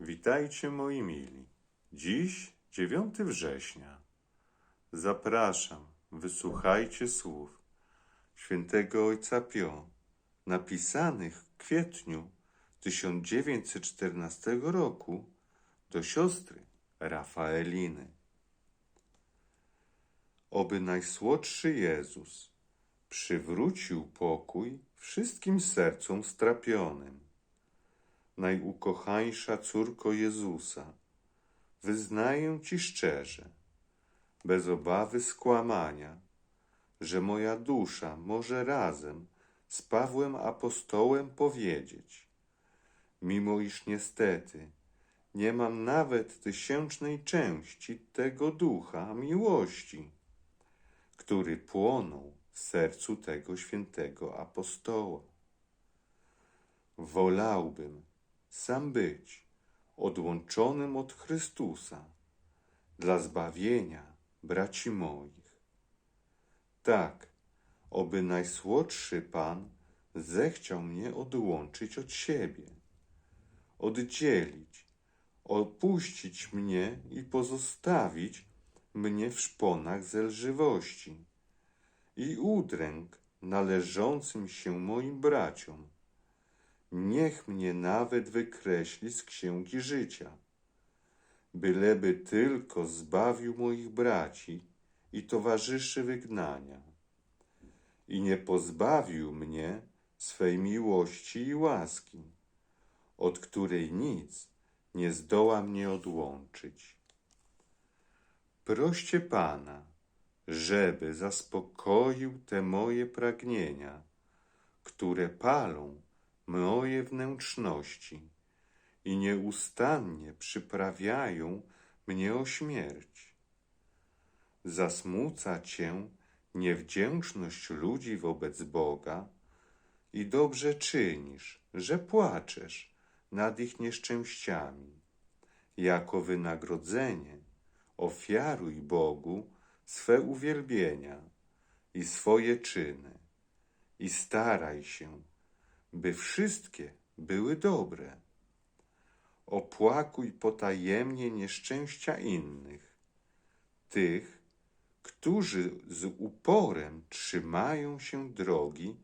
Witajcie moi mili. Dziś 9 września. Zapraszam, wysłuchajcie słów świętego Ojca Pio, napisanych w kwietniu 1914 roku do siostry Rafaeliny. Oby najsłodszy Jezus przywrócił pokój wszystkim sercom strapionym. Najukochańsza córko Jezusa, wyznaję Ci szczerze, bez obawy skłamania, że moja dusza może razem z Pawłem Apostołem powiedzieć, mimo iż niestety nie mam nawet tysięcznej części tego ducha miłości, który płonął w sercu tego świętego apostoła. Wolałbym sam być odłączonym od Chrystusa dla zbawienia braci moich. Tak, oby najsłodszy Pan zechciał mnie odłączyć od siebie, oddzielić, opuścić mnie i pozostawić mnie w szponach zelżywości i udręk należącym się moim braciom. Niech mnie nawet wykreśli z księgi życia, byleby tylko zbawił moich braci i towarzyszy wygnania i nie pozbawił mnie swej miłości i łaski, od której nic nie zdoła mnie odłączyć. Proście Pana, żeby zaspokoił te moje pragnienia, które palą moje wnętrzności i nieustannie przyprawiają mnie o śmierć. Zasmuca Cię niewdzięczność ludzi wobec Boga i dobrze czynisz, że płaczesz nad ich nieszczęściami. Jako wynagrodzenie ofiaruj Bogu swe uwielbienia i swoje czyny i staraj się, by wszystkie były dobre. Opłakuj potajemnie nieszczęścia innych, tych, którzy z uporem trzymają się drogi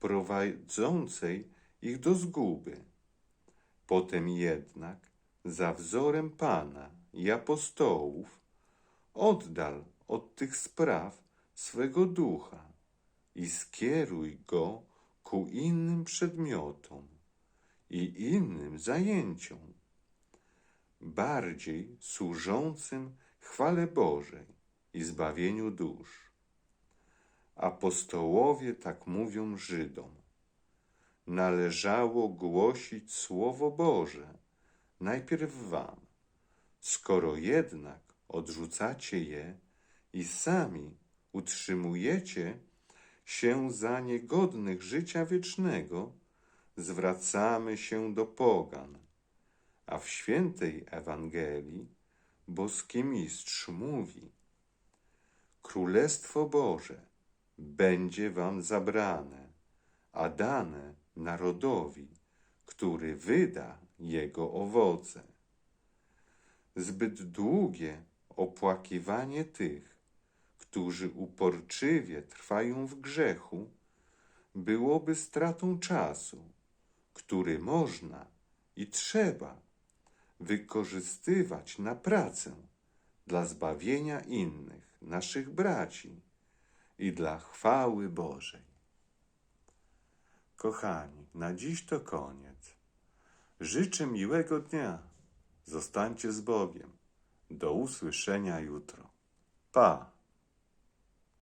prowadzącej ich do zguby. Potem jednak, za wzorem Pana i apostołów, oddal od tych spraw swego ducha i skieruj go ku innym przedmiotom i innym zajęciom, bardziej służącym chwale Bożej i zbawieniu dusz. Apostołowie tak mówią Żydom. Należało głosić Słowo Boże najpierw wam, skoro jednak odrzucacie je i sami utrzymujecie się za niegodnych życia wiecznego, zwracamy się do pogan. A w świętej Ewangelii boski mistrz mówi: Królestwo Boże będzie wam zabrane, a dane narodowi, który wyda jego owoce. Zbyt długie opłakiwanie tych, którzy uporczywie trwają w grzechu, byłoby stratą czasu, który można i trzeba wykorzystywać na pracę dla zbawienia innych, naszych braci i dla chwały Bożej. Kochani, na dziś to koniec. Życzę miłego dnia. Zostańcie z Bogiem. Do usłyszenia jutro. Pa!